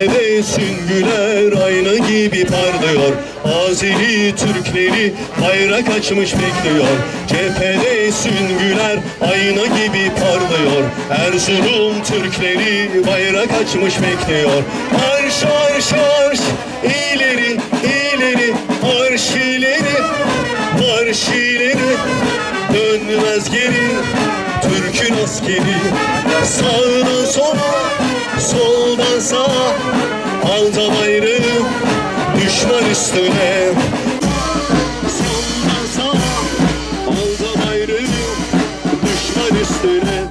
Ve süngüler ayna gibi parlıyor. Azeri Türkleri bayrak açmış bekliyor. Cephede süngüler ayna gibi parlıyor. Erzurum Türkleri bayrak açmış bekliyor. Marş marş marş. İleri ileri. Marş ileri. Marş ileri Dönmez geri Türk'ün askeri Sağdan sola soldan sağa Alta bayrağı düşman üstüne Soldan sağa alta bayrağı düşman üstüne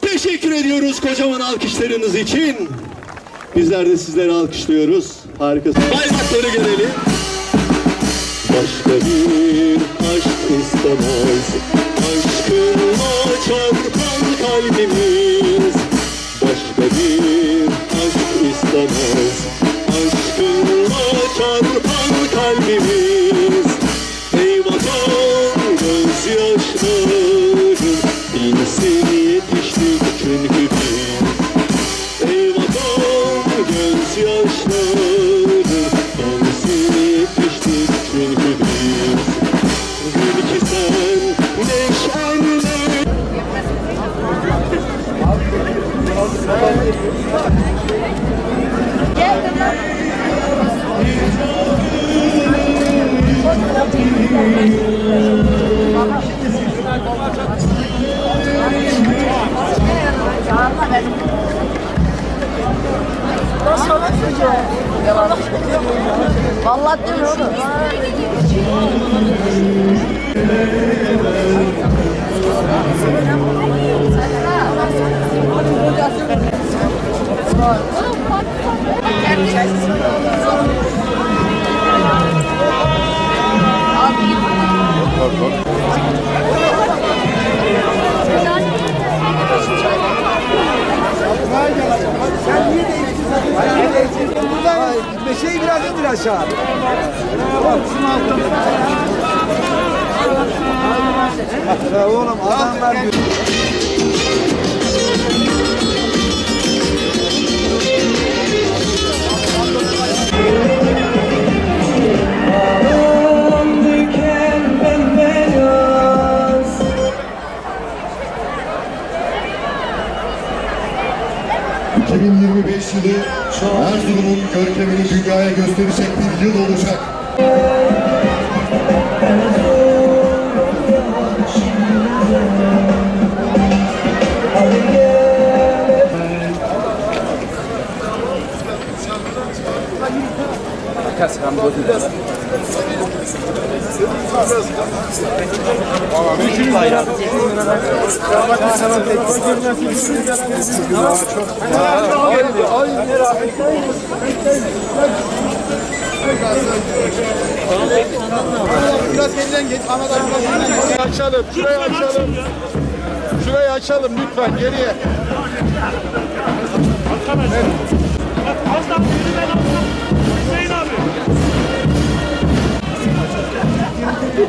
Teşekkür ediyoruz kocaman alkışlarınız için. Bizler de sizleri alkışlıyoruz. Harikasınız. Bayrakları görelim. Başka bir aşk istemez Aşkınla çarpan kalbimiz Başka bir aşk istemez. Aşkınla çarpan kalbimiz Ey vatan gözyaşları Dinsin yetiştik. Çünkü Vallahi diyorum oğlum. Görkemini dünyaya gösterecek bir yıl olacak. geç. Ahmet abi biraz geriden geç. Açalım. Şurayı açalım. Şurayı açalım lütfen geriye. Hüseyin Hadi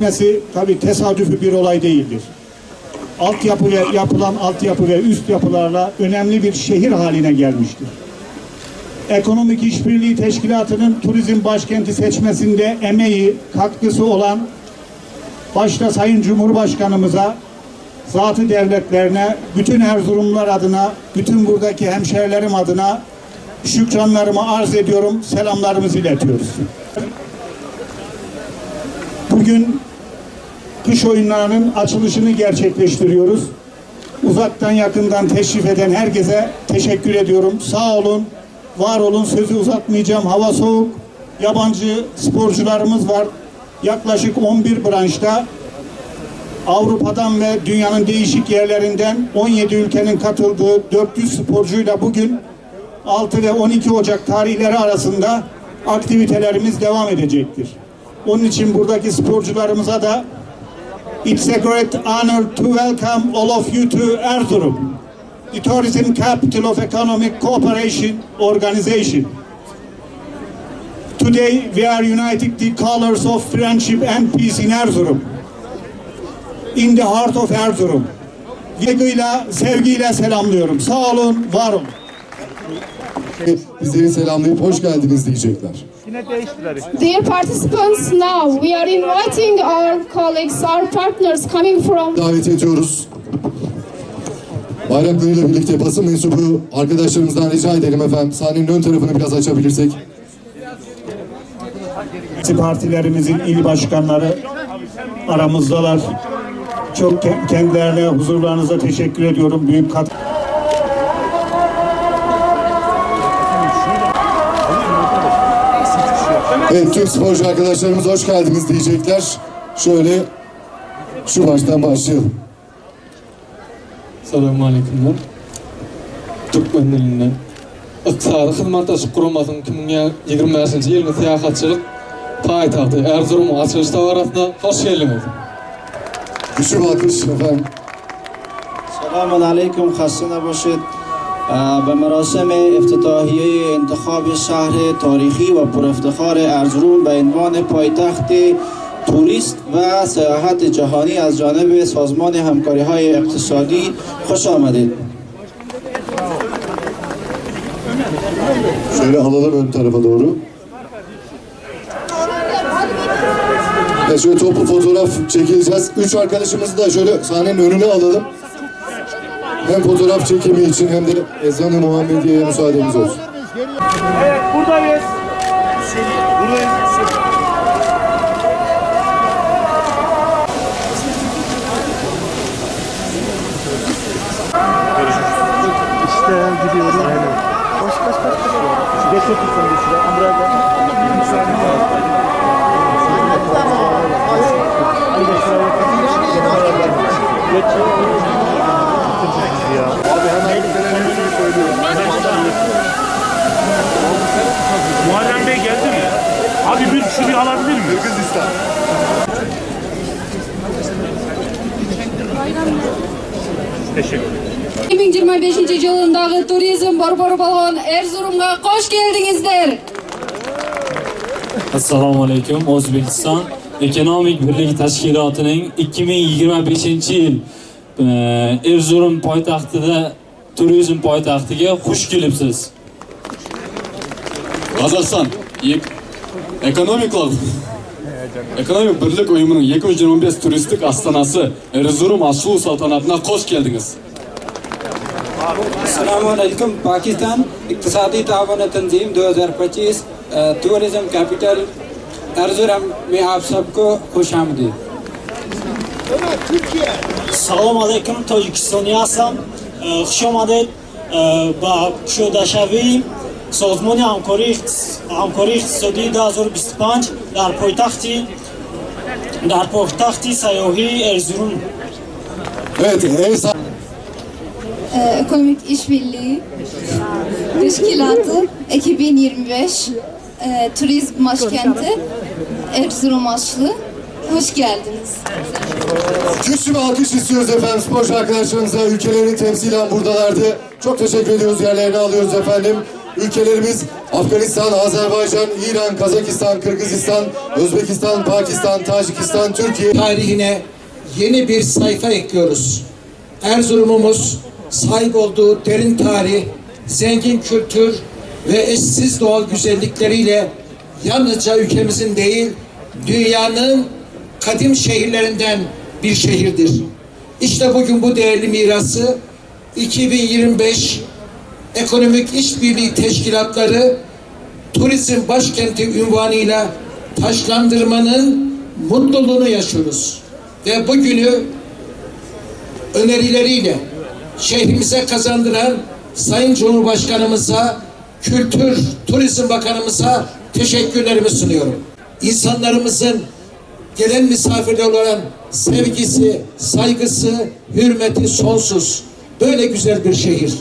Gitmesi tabii tesadüfi bir olay değildir. Altyapı ve yapılan altyapı ve üst yapılarla önemli bir şehir haline gelmiştir. Ekonomik İşbirliği Teşkilatı'nın turizm başkenti seçmesinde emeği, katkısı olan başta Sayın Cumhurbaşkanımıza, zatı devletlerine, bütün Erzurumlular adına, bütün buradaki hemşehrilerim adına şükranlarımı arz ediyorum, selamlarımızı iletiyoruz. Bugün kış oyunlarının açılışını gerçekleştiriyoruz. Uzaktan yakından teşrif eden herkese teşekkür ediyorum. Sağ olun, var olun. Sözü uzatmayacağım. Hava soğuk. Yabancı sporcularımız var. Yaklaşık 11 branşta Avrupa'dan ve dünyanın değişik yerlerinden 17 ülkenin katıldığı 400 sporcuyla bugün 6 ve 12 Ocak tarihleri arasında aktivitelerimiz devam edecektir. Onun için buradaki sporcularımıza da It's a great honor to welcome all of you to Erzurum, the tourism capital of economic cooperation organization. Today we are uniting the colors of friendship and peace in Erzurum. In the heart of Erzurum. Saygıyla, sevgiyle selamlıyorum. Sağ olun, var olun. Bizleri selamlayıp hoş geldiniz diyecekler. Dear participants, now we are inviting our colleagues, our partners coming from Davet ediyoruz. Bayraklarıyla birlikte basın mensubu arkadaşlarımızdan rica edelim efendim. Sahnenin ön tarafını biraz açabilirsek. Partilerimizin il başkanları aramızdalar. Çok ke- kendilerine huzurlarınıza teşekkür ediyorum. Büyük kat Evet tüm sporcu arkadaşlarımız hoş geldiniz diyecekler. Şöyle şu baştan başlayalım. Selamun Aleykümler. Türkmen dilinde. İktisadi hizmet kurumasının 2025 yılının siyahatçılık payitahtı Erzurum açılış davarasına hoş geldiniz. Düşün alkış efendim. Selamun Aleyküm. Hasan Aboşet. به مراسم افتتاحیه انتخاب شهر تاریخی و پرافتخار ارزروم به عنوان پایتخت توریست و سیاحت جهانی از جانب سازمان همکاری های اقتصادی خوش آمدید Şöyle alalım ön tarafa doğru. Ya şöyle toplu fotoğraf çekileceğiz. Üç arkadaşımızı da şöyle sahnenin önüne alalım. Hem fotoğraf çekimi için hem de ezanı Muhammediye'ye müsaademiz olsun. Evet buradayız. Buradayız. İşte gidiyoruz. Aynen. Koş koş koş. koş. Geç otur sen de şuraya. Buraya gel. Bir. Hadi geç yakın. Geç. Ya. Abi hemen kendisini söylüyorum. Muharrem Bey geldi mi? Abi bir şu bir alabilir mi? Kırgızistan. Teşekkür 2025 yılındağı turizm barbar balon Erzurum'a hoş geldinizler. assalomu alaykum o'zbekiston ekonomik birlik tashkilotining 2025 yil erzurum poytaxtida turizm poytaxtiga xush kelibsiz Kazakistan ekonomik Ekonomik Birlik Uyumu'nun 225 turistik astanası Erzurum açılış saltanatına hoş geldiniz. सलाम अलैकुम पाकिस्तान इकतसादी तावन तंजीम 2025 tourism capital अर्जुरम में आप सबको खुश आमदीद Evet, Türkiye. Салом алейкум, Тоҷикистони ҳастам. Хушомадед ба кушодашавии Созмони ҳамкории иқтисодии 2025 дар пойтахти дар пойтахти сайёҳии Эрзурум. Evet, Eysa. Ekonomik İşbirliği Teşkilatı 2025 e, Turizm Başkenti Erzurum Aşlı hoş geldiniz. Güçlü bir alkış istiyoruz efendim sporcu arkadaşlarımıza. Ülkelerini temsilen buradalardı. Çok teşekkür ediyoruz. Yerlerini alıyoruz efendim. Ülkelerimiz Afganistan, Azerbaycan, İran, Kazakistan, Kırgızistan, Özbekistan, Pakistan, Tacikistan, Türkiye. tarihine yeni bir sayfa ekliyoruz. Erzurum'umuz sahip olduğu derin tarih, zengin kültür ve eşsiz doğal güzellikleriyle yalnızca ülkemizin değil, dünyanın kadim şehirlerinden bir şehirdir. İşte bugün bu değerli mirası 2025 Ekonomik İşbirliği Teşkilatları Turizm Başkenti unvanıyla taşlandırmanın mutluluğunu yaşıyoruz. Ve bugünü önerileriyle şehrimize kazandıran Sayın Cumhurbaşkanımıza, Kültür Turizm Bakanımıza teşekkürlerimi sunuyorum. İnsanlarımızın gelen misafirler olan sevgisi, saygısı, hürmeti sonsuz. Böyle güzel bir şehir.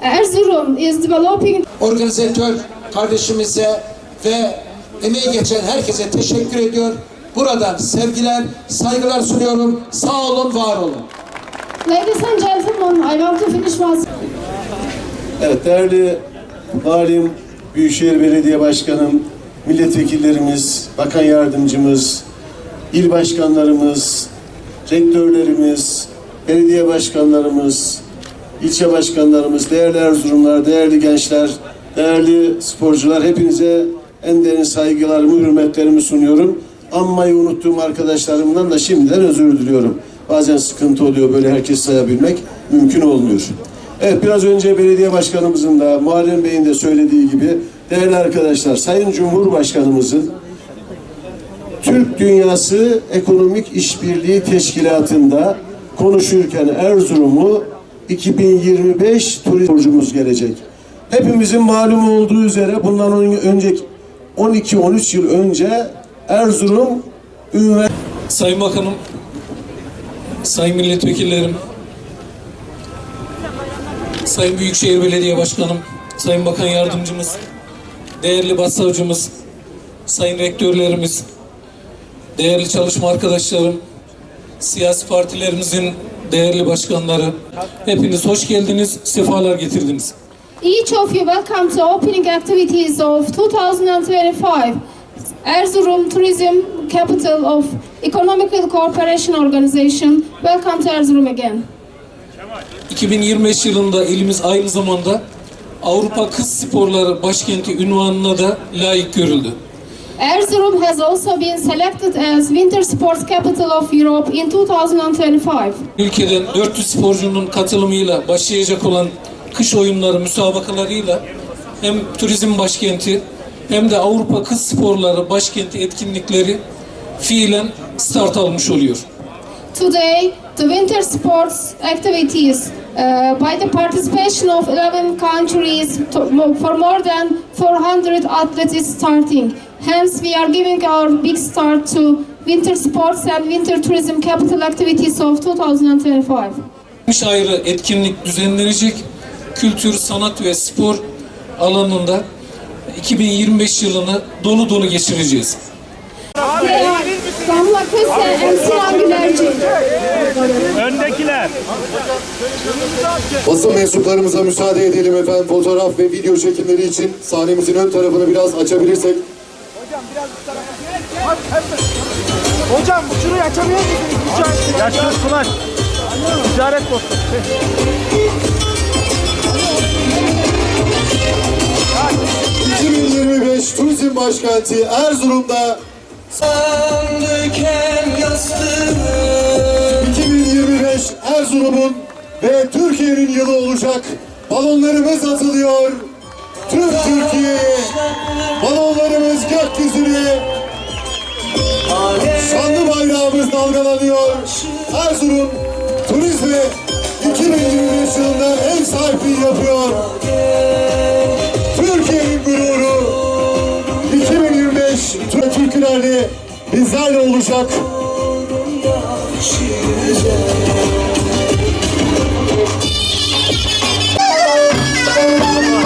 Erzurum is developing Organizatör kardeşimize ve emeği geçen herkese teşekkür ediyor. Buradan sevgiler, saygılar sunuyorum. Sağ olun, var olun. Ladies and gentlemen, I want to finish my Evet değerli valim, Büyükşehir Belediye Başkanım, milletvekillerimiz, bakan yardımcımız, il başkanlarımız, rektörlerimiz, belediye başkanlarımız, ilçe başkanlarımız, değerli Erzurumlar, değerli gençler, değerli sporcular hepinize en derin saygılarımı, hürmetlerimi sunuyorum. Anmayı unuttuğum arkadaşlarımdan da şimdiden özür diliyorum. Bazen sıkıntı oluyor böyle herkes sayabilmek mümkün olmuyor. Evet biraz önce belediye başkanımızın da Muharrem Bey'in de söylediği gibi değerli arkadaşlar Sayın Cumhurbaşkanımızın Türk Dünyası Ekonomik İşbirliği Teşkilatı'nda konuşurken Erzurum'u 2025 turizmcumuz gelecek. Hepimizin malum olduğu üzere bundan önce 12-13 yıl önce Erzurum Üniversitesi Sayın Bakanım, Sayın Milletvekillerim, Sayın Büyükşehir Belediye Başkanım, Sayın Bakan Yardımcımız, değerli başsavcımız, Sayın Rektörlerimiz, değerli çalışma arkadaşlarım, siyasi partilerimizin değerli başkanları, hepiniz hoş geldiniz, sefalar getirdiniz. Each of you welcome to opening activities of 2025 Erzurum Tourism Capital of Economical Cooperation Organization. Welcome to Erzurum again. 2025 yılında elimiz aynı zamanda Avrupa Kız Sporları Başkenti ünvanına da layık görüldü. Erzurum has also been selected as Winter Sports Capital of Europe in 2025. Ülkeden 400 sporcunun katılımıyla başlayacak olan kış oyunları müsabakalarıyla hem turizm başkenti hem de Avrupa Kız Sporları Başkenti etkinlikleri fiilen start almış oluyor. Today, the winter sports activities uh, by the participation of 11 countries to, for more than 400 athletes starting. Hence, we are giving our big start to winter sports and winter tourism capital activities of 2025. Kış ayrı etkinlik düzenlenecek. Kültür, sanat ve spor alanında 2025 yılını dolu dolu geçireceğiz. They are Damla Köse and Sinan Gülerci. Öndekiler. Basın mensuplarımıza müsaade edelim efendim. Fotoğraf ve video çekimleri için sahnemizin ön tarafını biraz açabilirsek. Hocam bu şurayı açabilir misiniz? Yaşlı Sulaş. Ticaret postu. 2025 Turizm Başkenti Erzurum'da 2025 Erzurum'un ve Türkiye'nin yılı olacak. Balonlarımız atılıyor. Tüm Türkiye balonlarımız gökyüzüne şanlı bayrağımız dalgalanıyor. Erzurum turizme 2025 yılında ev sahipliği yapıyor. Türkiye'nin gururu 2025 tüm türkülerle bizlerle olacak. Sen